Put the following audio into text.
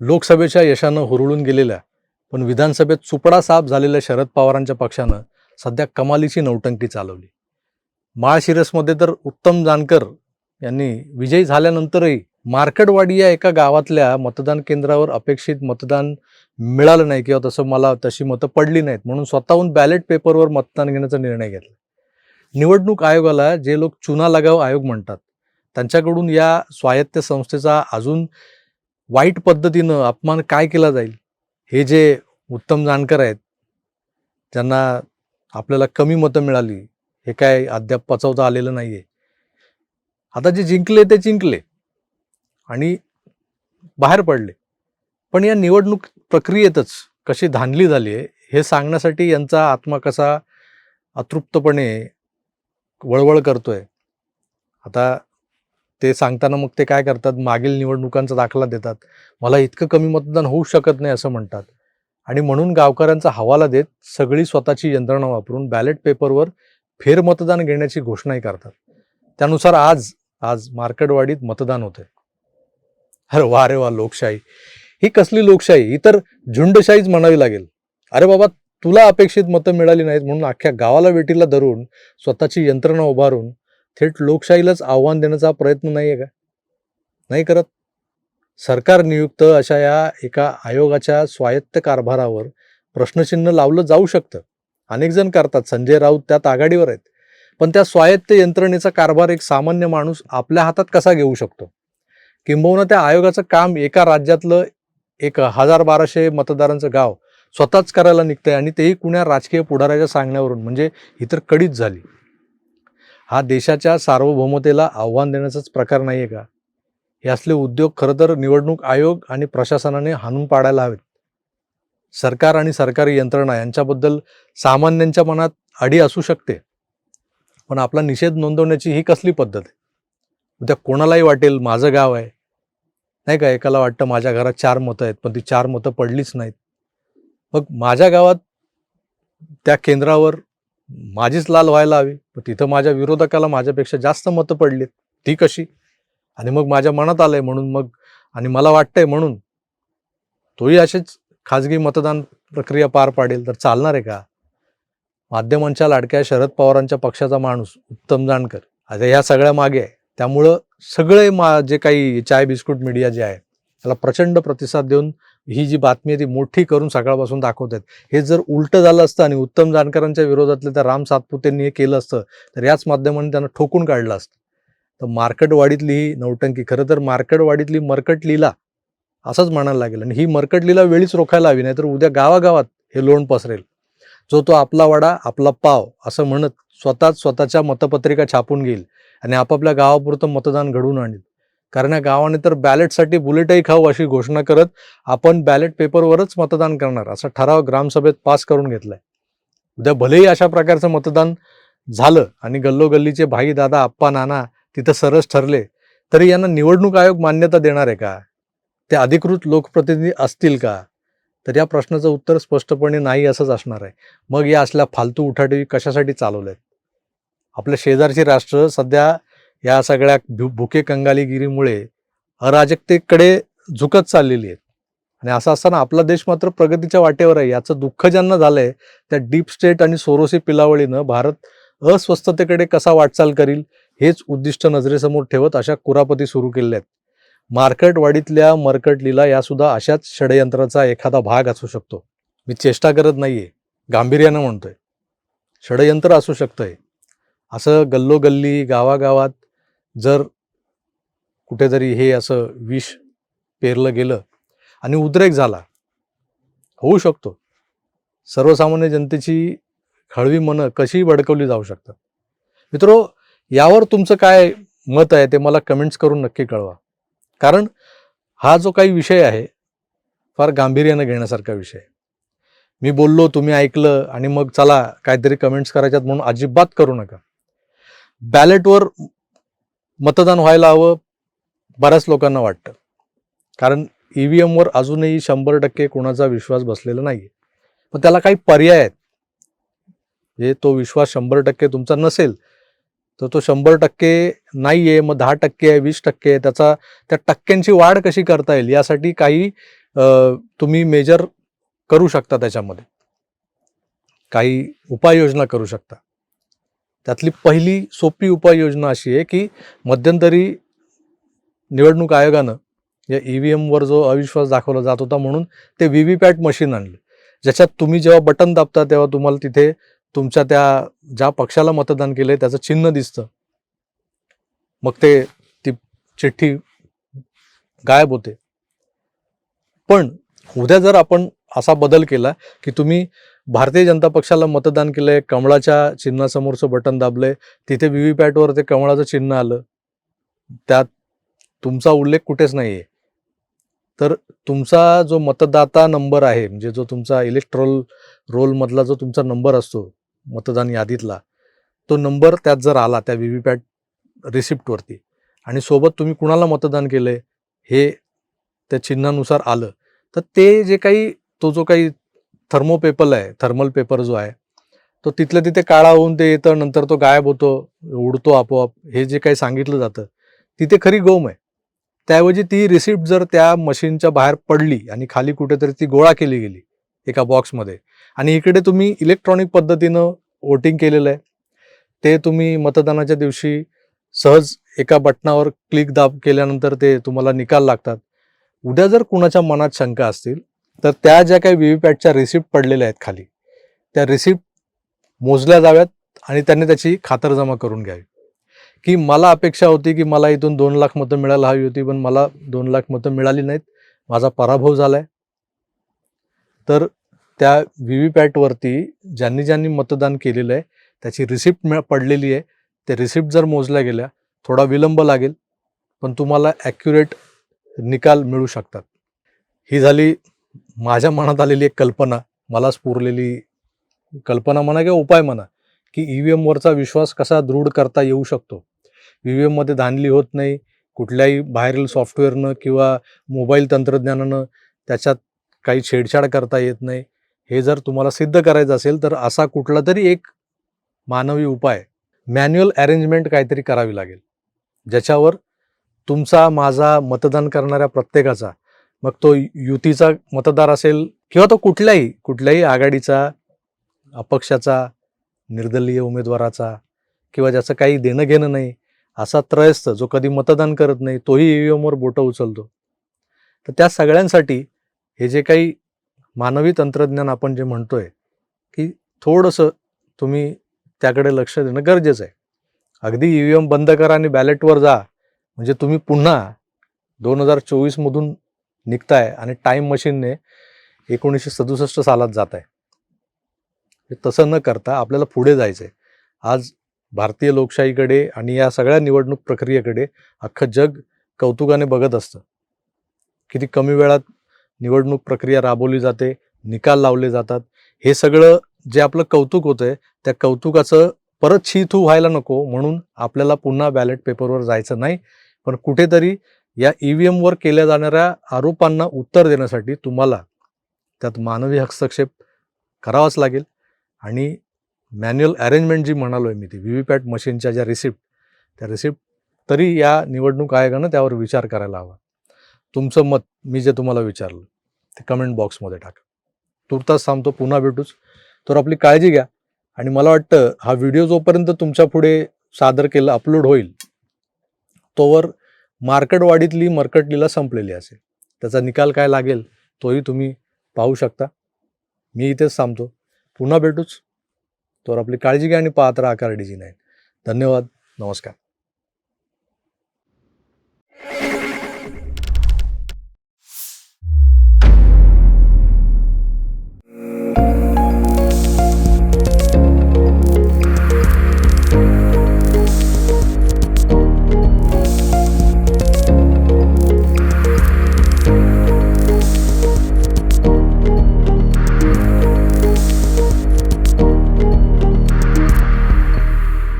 लोकसभेच्या यशानं हुरळून गेलेल्या पण विधानसभेत चुपडा साफ झालेल्या शरद पवारांच्या पक्षानं सध्या कमालीची नौटंकी चालवली. माळशिरसमध्ये तर उत्तम जानकर यांनी विजयी झाल्यानंतरही मार्केटवाडी या एका गावातल्या मतदान केंद्रावर अपेक्षित मतदान मिळालं नाही किंवा तसं मला तशी मतं पडली नाहीत म्हणून स्वतःहून बॅलेट पेपरवर मतदान घेण्याचा निर्णय घेतला. निवडणूक आयोगाला जे लोक चुना लगाव आयोग म्हणतात त्यांच्याकडून या स्वायत्त संस्थेचा अजून वाईट पद्धतीनं अपमान काय केला जाईल? हे जे उत्तम जानकर आहेत ज्यांना आपल्याला कमी मतं मिळाली हे काय अद्याप पचवता आलेलं नाही आहे आता जे जिंकले ते जिंकले आणि बाहेर पडले. पण या निवडणूक प्रक्रियेतच कशी धानली झाली आहे हे सांगण्यासाठी यांचा आत्मा कसा अतृप्तपणे वळवळ करतोय. आता ते सांगताना मग ते काय करतात? मागील निवडणुकांचा दाखला देतात. मला इतकं कमी मतदान होऊ शकत नाही असं म्हणतात. आणि म्हणून गावकऱ्यांचा हवाला देत सगळी स्वतःची यंत्रणा वापरून बॅलेट पेपरवर फेरमतदान घेण्याची घोषणाही करतात. त्यानुसार आज आज मार्केटवाडीत मतदान होते अरे वा रे वा लोकशाही. ही कसली लोकशाही? ही तर झुंडशाहीच म्हणावी लागेल. अरे बाबा तुला अपेक्षित मतं मिळाली नाहीत म्हणून अख्ख्या गावाला वेटीला धरून स्वतःची यंत्रणा उभारून थेट लोकशाहीलाच आव्हान देण्याचा प्रयत्न नाही आहे का? नाही करत. सरकार नियुक्त अशा या एका आयोगाच्या स्वायत्त कारभारावर प्रश्नचिन्ह लावलं जाऊ शकतं. अनेक जण करतात. संजय राऊत त्यात आघाडीवर आहेत. पण त्या स्वायत्त यंत्रणेचा कारभार एक सामान्य माणूस आपल्या हातात कसा घेऊ शकतो? किंबहुना त्या आयोगाचं काम एका राज्यातलं एक हजार बाराशे मतदारांचं गाव स्वतःच करायला निघतंय आणि तेही कुण्या राजकीय पुढाऱ्याच्या सांगण्यावरून. म्हणजे ही तर कडीच झाली. हा देशाच्या सार्वभौमतेला आव्हान देण्याचाच प्रकार नाही आहे का? हे असले उद्योग खरं तर निवडणूक आयोग आणि प्रशासनाने हाणून पाडायला हवेत. सरकार आणि सरकारी यंत्रणा यांच्याबद्दल सामान्यांच्या मनात अडी असू शकते. पण आपला निषेध नोंदवण्याची ही कसली पद्धत आहे? उद्या कोणालाही वाटेल माझं गाव आहे. नाही का एकाला वाटतं माझ्या घरात चार मतं आहेत पण ती चार मतं पडलीच नाहीत. मग माझ्या गावात त्या केंद्रावर माझीच लाल व्हायला हवी. पण तिथं माझ्या विरोधकाला माझ्यापेक्षा जास्त मतं पडलीत. ती कशी? आणि मग माझ्या मनात आलंय म्हणून मग आणि मला वाटतंय म्हणून तोही असेच खाजगी मतदान प्रक्रिया पार पाडेल तर चालणार आहे का? माध्यमांच्या लाडक्या शरद पवारांच्या पक्षाचा माणूस उत्तम जानकर. आता ह्या सगळ्या मागे आहे. त्यामुळं सगळे मा जे काही चाय बिस्कुट मीडिया जे आहे त्याला प्रचंड प्रतिसाद देऊन ही जी बातमी आहे ती मोठी करून सकाळपासून दाखवत आहेत. हे जर उलटं झालं असतं आणि उत्तम जानकरांच्या विरोधातलं त्या राम सातपुतेंनी हे केलं असतं तर याच माध्यमांनी त्यांना ठोकून काढलं असतं. तर मार्केटवाडीतली ही नौटंकी खरं तर मार्केटवाडीतली मरकट लीला असंच म्हणायला लागेल. आणि ही मरकट लीला वेळीच रोखायला हवी नाहीतर उद्या गावागावात हे लोण पसरेल. जो तो आपला वाडा आपला पाव असं म्हणत स्वतःच स्वतःच्या मतपत्रिका छापून घेईल आणि आपापल्या गावापुरतं मतदान घडवून आणेल. कारण या गावाने तर बॅलेटसाठी बुलेटही खाऊ अशी घोषणा करत आपण बॅलेट पेपरवरच मतदान करणार. असा ठराव ग्रामसभेत पास करून घेतलाय. उद्या भलेही अशा प्रकारचं मतदान झालं आणि गल्लोगल्लीचे भाई दादा आप्पा नाना तिथं सरस ठरले तरी यांना निवडणूक आयोग मान्यता देणार आहे का? ते अधिकृत लोकप्रतिनिधी असतील का? तर या प्रश्नाचं उत्तर स्पष्टपणे नाही असंच असणार आहे. मग या असल्या फालतू उठाटी कशासाठी चालवल्यात आपल्या शेजारची राष्ट्र सध्या या सगळ्या भु भुके कंगालीगिरीमुळे अराजकतेकडे झुकत चाललेली आहेत. आणि असं असताना आपला देश मात्र प्रगतीच्या वाटेवर आहे. याचं दुःख ज्यांना झालंय त्या डीप स्टेट आणि सोरोसी पिलावळीनं भारत अस्वस्थतेकडे कसा वाटचाल करील हेच उद्दिष्ट नजरेसमोर ठेवत अशा कुरापती सुरू केल्या आहेत. मार्केटवाडीतल्या मरकटलीला या सुद्धा अशाच षडयंत्राचा एखादा भाग असू शकतो. मी चेष्टा करत नाहीये गांभीर्यानं म्हणतोय. षडयंत्र असू शकतंय. असं गल्लोगल्ली गावागावात जर कुठेतरी हे असं विष पेरलं गेलं आणि उद्रेक झाला होऊ शकतो. सर्वसामान्य जनतेची खळवी मनं कशीही भडकवली जाऊ शकतात? मित्रो यावर तुमचं काय मत आहे ते मला कमेंट्स करून नक्की कळवा. कारण हा जो काही विषय आहे फार गांभीर्यानं घेण्यासारखा विषय. मी बोललो तुम्ही ऐकलं आणि मग चला काहीतरी कमेंट्स करायच्यात म्हणून अजिबात करू नका. बॅलेटवर मतदान व्हायला हवं बऱ्याच लोकांना वाटतं. कारण ई व्ही एमवर अजूनही शंभर टक्के कोणाचा विश्वास बसलेला नाही आहे पण त्याला काही पर्याय आहेत. जे तो विश्वास शंभर टक्के तुमचा नसेल तर तो शंभर टक्के नाही आहे मग दहा टक्के आहे वीस टक्के आहे त्याचा त्या टक्क्यांची वाढ कशी करता येईल यासाठी काही तुम्ही मेजर करू शकता त्याच्यामध्ये. काही उपाययोजना करू शकता. त्यातली पहिली सोपी उपाययोजना अशी आहे की मध्यंतरी निवडणूक आयोगानं या ई व्ही एमवर जो अविश्वास दाखवला जात होता म्हणून ते व्ही व्ही पॅट मशीन आणलं. ज्याच्यात तुम्ही जेव्हा बटन दाबता तेव्हा तुम्हाला तिथे तुमच्या त्या ज्या पक्षाला मतदान केलंय त्याचं चिन्ह दिसतं. मग ते ती चिठ्ठी गायब होते. पण उद्या जर आपण असा बदल केला की तुम्ही भारतीय जनता पक्षाला मतदान केलंय कमळाच्या चिन्हासमोरचं बटन दाबलंय तिथे व्ही व्ही पॅटवर ते कमळाचं चिन्ह आलं. त्यात तुमचा उल्लेख कुठेच नाही आहे तर तुमचा जो मतदाता नंबर आहे म्हणजे जो तुमचा इलेक्ट्रोल रोलमधला जो तुमचा नंबर असतो मतदान यादीतला तो नंबर त्यात जर आला त्या व्ही व्ही पॅट रिसिप्टवरती आणि सोबत तुम्ही कुणाला मतदान केलंय हे त्या चिन्हानुसार आलं तर ते जे काही तो जो काही थर्मोपेपर आहे थर्मल पेपर जो आहे तो तिथल्या तिथे काळा होऊन ते येतं नंतर तो गायब होतो उडतो आपोआप हे जे काही सांगितलं जातं तिथे खरी गोम आहे. त्याऐवजी ती रिसिप्ट जर त्या मशीनच्या बाहेर पडली आणि खाली कुठेतरी ती गोळा केली गेली एका बॉक्समध्ये आणि इकडे तुम्ही इलेक्ट्रॉनिक पद्धतीनं वोटिंग केलेलं आहे ते तुम्ही मतदानाच्या दिवशी सहज एका बटनावर क्लिक दाब केल्यानंतर ते तुम्हाला निकाल लागतात. उद्या जर कुणाच्या मनात शंका असतील तर त्या ज्या काही व्ही व्ही पॅटच्या रिसिप्ट पडलेल्या आहेत खाली त्या रिसिप्ट मोजल्या जाव्यात आणि त्यांनी त्याची खातरजमा करून घ्यावी. की मला अपेक्षा होती की मला इथून दोन लाख मतं मिळायला हवी होती पण मला दोन लाख मतं मिळाली नाहीत. माझा पराभव झाला आहे तर त्या व्ही व्ही पॅटवरती ज्यांनी ज्यांनी मतदान केलेलं आहे त्याची रिसिप्ट मिळ पडलेली आहे. ते रिसिप्ट जर मोजल्या गेल्या थोडा विलंब लागेल पण तुम्हाला ॲक्युरेट निकाल मिळू शकतात. ही झाली माझ्या मनात आलेली एक कल्पना मला स्फुरलेली कल्पना म्हणा किंवा उपाय म्हणा की ई व्ही एमवरचा विश्वास कसा दृढ करता येऊ शकतो? ई व्ही एममध्ये धांदली होत नाही कुठल्याही बाहेरील सॉफ्टवेअरनं किंवा मोबाईल तंत्रज्ञानानं त्याच्यात काही छेडछाड करता येत नाही. हे जर तुम्हाला सिद्ध करायचं असेल तर असा कुठला तरी एक मानवी उपाय मॅन्युअल अरेंजमेंट काहीतरी करावी लागेल. ज्याच्यावर तुमचा माझा मतदान करणाऱ्या प्रत्येकाचा मग तो युतीचा मतदार असेल किंवा तो कुठल्याही कुठल्याही आघाडीचा अपक्षाचा निर्दलीय उमेदवाराचा किंवा ज्याचं काही देणं घेणं नाही असा त्रयस्थ जो कधी मतदान करत नाही तोही ईव्हीएमवर बोटं उचलतो. तर त्या सगळ्यांसाठी हे जे काही मानवी तंत्रज्ञान आपण जे म्हणतोय की थोडंसं तुम्ही त्याकडे लक्ष देणं गरजेचं आहे. अगदी ईव्हीएम बंद करा आणि बॅलेटवर जा. म्हणजे तुम्ही पुन्हा दोन हजार चोवीसमधून निघताय आणि टाईम मशीनने एकोणीसशे सदुसष्ट सालात जात आहे हे तसं न करता आपल्याला पुढे जायचं आहे आज भारतीय लोकशाहीकडे आणि या सगळ्या निवडणूक प्रक्रियेकडे अख्खं जग कौतुकाने बघत असतं. किती कमी वेळात निवडणूक प्रक्रिया राबवली जाते निकाल लावले जातात. हे सगळं जे आपलं कौतुक होतंय त्या कौतुकाचं परत शीथू व्हायला नको म्हणून आपल्याला पुन्हा बॅलेट पेपरवर जायचं नाही. पण कुठेतरी या ई व्ही एमवर केल्या जाणाऱ्या आरोपांना उत्तर देण्यासाठी तुम्हाला त्यात मानवी हस्तक्षेप करावाच लागेल. आणि मॅन्युअल अरेंजमेंट जी म्हणालो आहे मी ती व्ही व्ही पॅट मशीनच्या ज्या रिसिप्ट त्या रिसिप्ट तरी या निवडणूक आयोगानं त्यावर विचार करायला हवा. तुमचं मत मी जे तुम्हाला विचारलं ते कमेंट बॉक्समध्ये टाका. तुर्तास थांबतो पुन्हा भेटूच. तर आपली काळजी घ्या. आणि मला वाटतं हा व्हिडिओ जोपर्यंत तुमच्यापुढे सादर केला अपलोड होईल तोवर मार्केटवाडीतली मर्कटलीला संपलेली असेल. त्याचा निकाल काय लागेल तोही तुम्ही पाहू शकता. मी इथेच थांबतो. पुन्हा भेटूच. तर आपली काळजी घ्या आणि पाहत आकार डिझी नाही धन्यवाद. नमस्कार.